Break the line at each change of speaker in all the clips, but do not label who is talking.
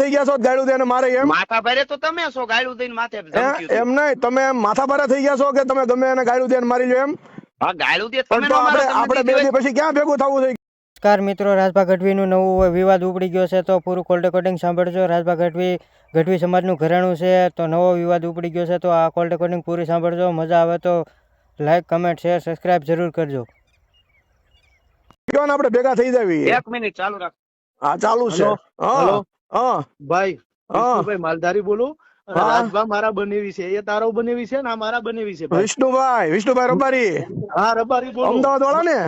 થઈ ગયા છો ગાડું દઈને મારે એમ.
માથા ભારે તો તમે છો ગાળું દઈને માથે.
એમ નહીં તમે એમ માથા ભારે થઈ ગયા છો કે તમે ગમે એને ગાડું દઈને મારી લો એમ?
હા ગાળું દે
પણ
તમે
તો આપણે આપણે બે પછી ક્યાં ભેગું થવું છે?
નમસ્કાર મિત્રો રાજભા ગઢવીનું નવું વિવાદ ઉપડી ગયો છે તો પૂરું કોલ રેકોર્ડિંગ સાંભળજો. રાજભા ગઢવી ગઢવી સમાજનું ઘરેણું છે તો નવો વિવાદ ઉપડી ગયો છે તો આ કોલ્ડ રેકોર્ડિંગ પૂરી સાંભળજો. મજા આવે તો લાઈક કમેન્ટ શેર સબસ્ક્રાઇબ જરૂર કરજો.
કયો ને આપણે ભેગા થઈ જાવી
એક મિનિટ ચાલુ રાખ.
હા ચાલુ છે? હા.
હલો?
હા.
ભાઈ
હા.
વિષ્ણુભાઈ માલધારી બોલું. રાજભા મારા બનેવી છે. એ તારો બનેવી છે ને આ મારા બનેવી છે
વિષ્ણુભાઈ વિષ્ણુભાઈ રબારી.
હા રબારી બોલો.
અમદાવાદ વાળા ને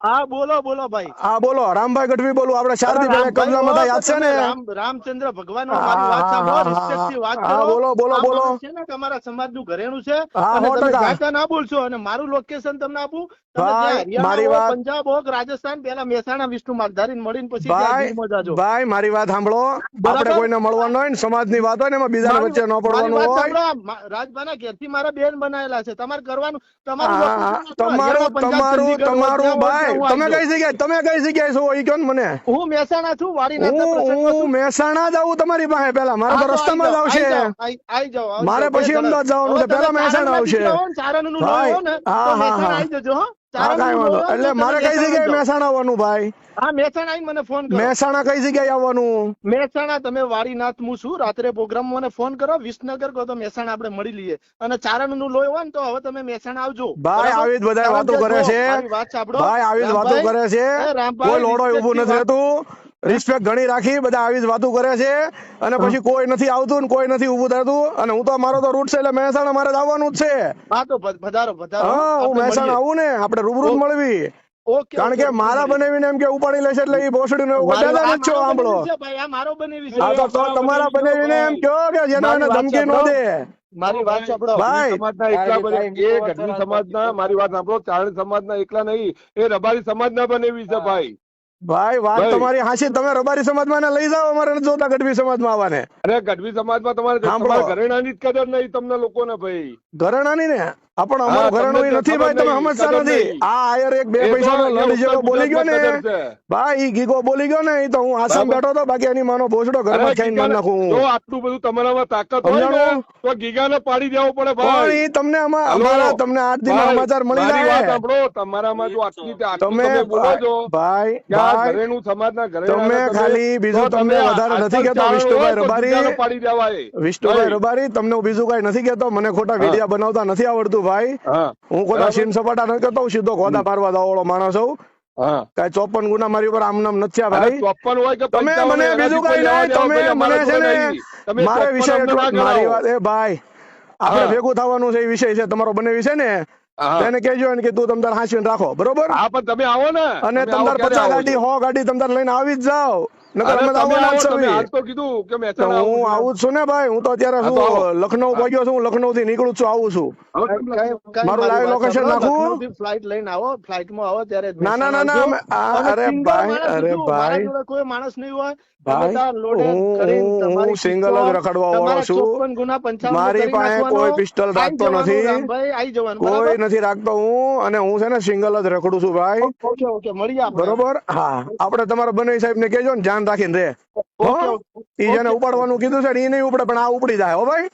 હા બોલો બોલો ભાઈ.
હા બોલો. રામભાઈ ગઢવી બોલું. આપણે શારદી ભાઈ કબજામાં યાદ છે ને
રામચંદ્ર ભગવાન
હા, બોલો, બોલો, બોલો.
છે ને તમારા સમાજનું ઘરેણું છે અને તમે ગાતા ના બોલશો અને મારું લોકેશન તમને આપું.
ભાઈ, મારી વાત-
પંજાબ હો રાજસ્થાન પેલા મહેસાણા વિષ્ણુ માલધારી મળીને પછી
ભાઈ ભાઈ મારી વાત સાંભળો. આપણે કોઈને મળવાનું હોય ને સમાજની વાત હોય ને એમાં
મારી-
વચ્ચે ન પડવાનું હોય.
રાજભાના ઘેરથી મારા બેન બનાયેલા છે. તમારે કરવાનું તમારું.
તમારું તમારું તમારું ભાઈ તમે કઈ જગ્યાએ તમે કઈ જગ્યાએ છો? ઈ કયો મને?
હું મહેસાણા છું વાડીનાથના
હું મહેસાણા જ આવું તમારી પાસે પેલા મારે તો રસ્તામાં જ આવશે. મારે પછી અમદાવાદ જવાનું છે. પેલા મહેસાણા આવશે.
દીકરા હા હા
હા,
મહેસાણા
એટલે મારે
તમે
કઈ જગ્યાએ
મહેસાણા
મહેસાણા આવવાનું ભાઈ?
હા મહેસાણા આવીને મને ફોન કરો.
મહેસાણા કઈ જગ્યાએ આવવાનું?
મહેસાણા તમે વાડીનાથ હું છું. રાત્રે પ્રોગ્રામ મને ફોન કરો. વિસનગર કહો તો મહેસાણા આપણે મળી લઈએ. અને ચારણનું લોહી હોય ને તો હવે તમે મહેસાણા આવજો.
ભાઈ આવી બધા વાતો કરે છે. ભાઈ આવી વાતો કરે છે. કોઈ લોડો ઊભું નથી રહેતું. રિસ્પેક્ટ ઘણી રાખી બધા આવી જ વાતો કરે છે. અને પછી કોઈ નથી આવતું ને કોઈ નથી ઉભું થતું. અને હું તો મારો તો રૂટ છે એટલે મહેસાણા મારે આવવાનું જ છે.
હા તો પધારો પધારો
હા હું મહેસાણા આવું ને આપણે રૂબરૂ મળવી. કારણ કે મારા. બનાવીને એમ કે ઉપાડી લેશે એટલે એ ભોસડી
નો
જ છો
આંબળો છે ભાઈ, આ મારો બનેવી છે.
હા તો તો તમારા બનાવીને એમ કહો કે જેના એને ધમકી નો દે.
મારી વાત સાંભળો.
સમાજના એકલા બને એ ગઢવી સમાજના મારી વાત સાંભળો. ચારણ સમાજના એકલા નહીં. એ રબારી સમાજના બનેવી છે ભાઈ.
ભાઈ વાત તમારી હાસી તમે રબારી સમાજમાં એને લઈ જાઓ અમારે જોતા ગઢવી સમાજમાં આવવાને.
અરે ગઢવી સમાજમાં તમારે
સાંભળો.
તમારા ઘરેણાની જ કદર નહીં તમને લોકોને ભાઈ.
ઘરેણાની ને? આપણ અમારું ઘરેણું નથી ભાઈ તમે સમજતા નથી. આ આયર એક બે
તો
પૈસાનો લડી જેવો બોલી ગયો ને. ભાઈ ઈ ગીગો બોલી ગયો ને એ તો હું આસામ બેઠો તો બાકી એની માનો ભોસડો ઘરમાં ખાઈને મારી નાખું
જો આટલું બધું તમારામાં તાકાત હોય ને? તો ગીગાને પાડી દેવો પડે
પણ
ભાઈ
ઈ તમને અમારા તમને આઠ દિન સમાચાર મળી
મારી વાત
જાય
સાંભળો તમારામાં જો આટલી
તમે
બોલાજો બોલો છો
ભાઈ ભાઈ
ઘરેણું સમાજના ઘરેણાને
તમે ખાલી બીજું તમને વધારે નથી કહેતો વિષ્ણુભાઈ રબારી.
પાડી દેવાય.
વિષ્ણુભાઈ રબારી તમને બીજું કઈ નથી કેતો મને ખોટા વિડિયા બનાવતા નથી આવડતું ભાઈ
હું. કોઈ.
સીન સપાટા નથી કરતો સીધો ખોદા પારવા દાવાળો માણસ છું કઈ ચોપન ગુના મારી ઉપર આમ નામ નથી ભાઈ.
ચોપન હોય કે
તમે મને બીજું
કઈ
નહીં તમે મને છે ને મારે વિષય મારી વાત એ ભાઈ આપણે ભેગું થવાનું છે એ વિષય છે તમારો બને વિષય ને. એને કહેજો ને કે તું તમદાર તાર રાખો બરોબર?
હા પણ તમે આવો ને.
અને
તમે
તમ
આવો
તાર
ક્યારે
પચાસ ગાડી? હો ગાડી તમદાર લઈને આવી જ જાઓ. નકર અમે તો જ
આવો, તમે
છીએ.
તો કીધું કે મહેસાણા
હું
આવું
આવું છું ને ભાઈ હું તો અત્યારે
હા, તો આવો.
શું લખનઉ પહોંચ્યો છું લખનઉ થી નીકળું છું આવું છું
હવે
કઈ-
તમને-
કઈ- કઈ
મારું
મારી
live
વાત
location
સાંભળો,
નાખું?
લખનઉથી લઈને આવો flight માં આવો ત્યારે
ના, ના, ના, ના, અમે- આ-
અને
અરે ભાઈ, અરે ભાઈ.
કોઈ માણસ નહીં હોય
ભાઈ,
તમે તાર loaded
હું-
કરીને
હું-
તમારી
હું single જ રખડવા વાળો છું.
54 ગુના 55
મારી પાસે કોઈ પિસ્તલ રાખતો નથી. કોઈ નથી રાખતો હું અને હું છે ને સિંગલ જ રખડું છું ભાઈ. બરોબર હા આપડે તમારા બને સાહેબ ને કેજો ને ધ્યાન રાખીને રે. ઈ જેને ઉપાડવાનું કીધું છે ને ઈ નહીં ઉપડે પણ આ ઉપડી જાય હો ભાઈ?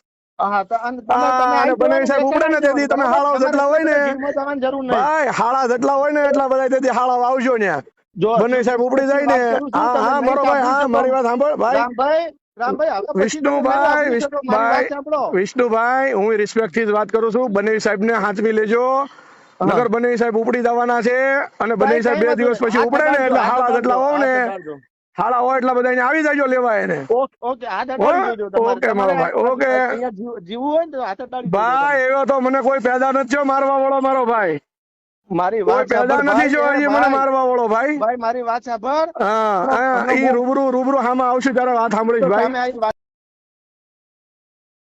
વિષ્ણુભાઈ હું રિસ્પેક્ટથી વાત કરું છું. બને સાહેબ ને હાથવી લેજો નગર બને સાહેબ ઉપડી જવાના છે. અને બને સાહેબ બે દિવસ પછી ઉપડે ને એટલે હાળા જેટલા હોવ ને હાળા હોય એટલા બધા આવી જાજો લેવા એને.
ઓકે
મારો ભાઈ, ઓકે.
જીવવું હોય ને હાથ
ભાઈ એવો તો મને કોઈ પેદા નથી મારવા વાળો મારો ભાઈ.
મારી વાત
પેદા નથી જો મને મારવા વાળો ભાઈ.
ભાઈ મારી વાત સાંભળ.
હા હા રૂબરૂ રૂબરૂ હામાં આવશે ત્યારે વાત સાંભળીશ ભાઈ.